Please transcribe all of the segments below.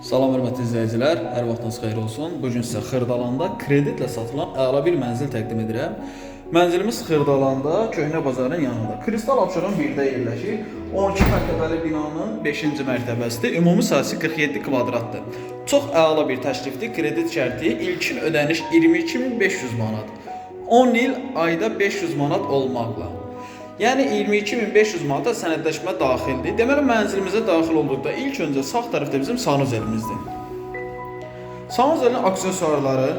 Salam hörmətli izləyicilər, hər vaxtınız xeyir olsun. Bu gün sizə Xırdalanda kreditlə satılan əla bir mənzil təqdim edirəm. Mənzilimiz Xırdalanda, Köhnə bazarın yanında. Kristal Abşeron 1-də yerləşir. 12 mərtəbəli binanın 5-ci mərtəbəsidir. Ümumi sahəsi 47 kvadratdır. Çox əla bir təklifdir. Kredit şərti ilkin ödəniş 22500 manat. 10 il ayda 500 manat olmaqla. Yəni 22500 manata sənədləşmə daxildir. Deməli mənzilimizə daxil olduqda ilk öncə sağ tərəfdə bizim sanuzelimizdir. Sanuzelin aksesuarları,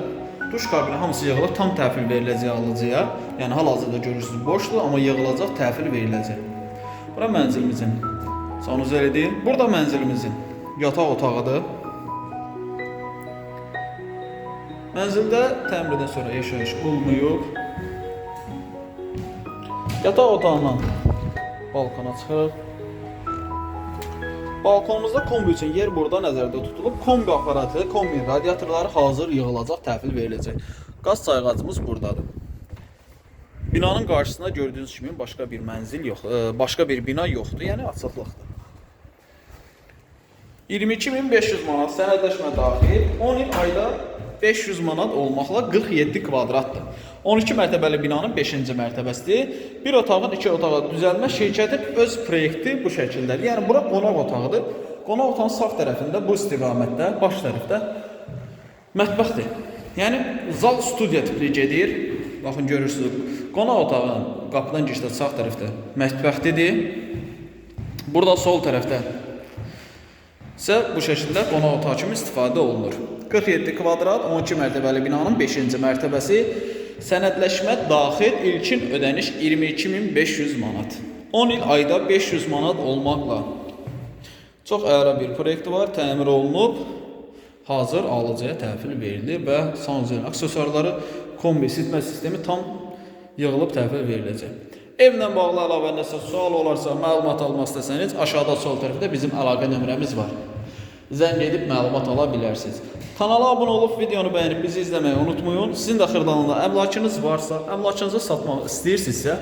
duş kabini hamısı yığılıb tam təhvil veriləcək alıcıya. Yəni hal-hazırda görürsüz boşdur, amma yığılacaq, təhvil veriləcək. Bura mənzilimizin sanuzelidir. Burada mənzilimizin yataq otağıdır. Mənzildə təmirdən sonra yaşayış olmayıb. Yataq otağından balkona çıxırıq. Balkonumuzda kombi üçün yer burada nəzərdə tutulub. Kombi aparatı, kombi radiatorları hazır yığılacaq, təhvil veriləcək. Qaz sayğacımız buradadır. Binanın qarşısında gördüyünüz kimi başqa bir mənzil yox, e, başqa bir bina yoxdur, yəni açıqlıqdır. 22500 manat sənədləşmə daxil, 10 il ayda 500 manat olmaqla 47 kvadratdır. 12 mərtəbəli binanın 5-ci mərtəbəsidir. Bir otağın 2 otağa düzəlmə şirkətin öz proyekti bu şəkildədir. Yəni bura qonaq otağıdır. Qonaq otağın sağ tərəfində bu istiqamətdə, baş tərəfdə mətbəxdir. Yəni zal studiya tipli gedir. Baxın görürsüz. Qonaq otağının qapıdan girişdə sağ tərəfdə mətbəxdir. Burada sol tərəfdə isə bu şəkildə qonaq otağı kimi istifadə olunur. 47 kvadrat 12 mərtəbəli binanın 5-ci mərtəbəsi sənədləşmə daxil ilkin ödəniş 22500 manat. 10 il ayda 500 manat olmaqla çox əla bir proyekti var, təmir olunub, hazır alıcıya təhvil verilir və sanuzel aksesuarları, kombi isitmə sistemi tam yığılıb təhvil veriləcək. Evlə bağlı əlavə nəsə sual olarsa, məlumat almaq istəsəniz, aşağıda sol tərəfdə bizim əlaqə nömrəmiz var. Zəng edib məlumat ala bilərsiniz. Kanala abunə olub videonu bəyənib bizi izləməyi unutmayın. Sizin də xırdalanda əmlakınız varsa, əmlakınızı satmaq istəyirsinizsə,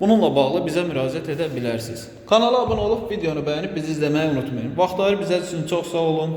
bununla bağlı bizə müraciət edə bilərsiniz. Kanala abunə olub videonu bəyənib bizi izləməyi unutmayın. Vaxtları bizə üçün çox sağ olun.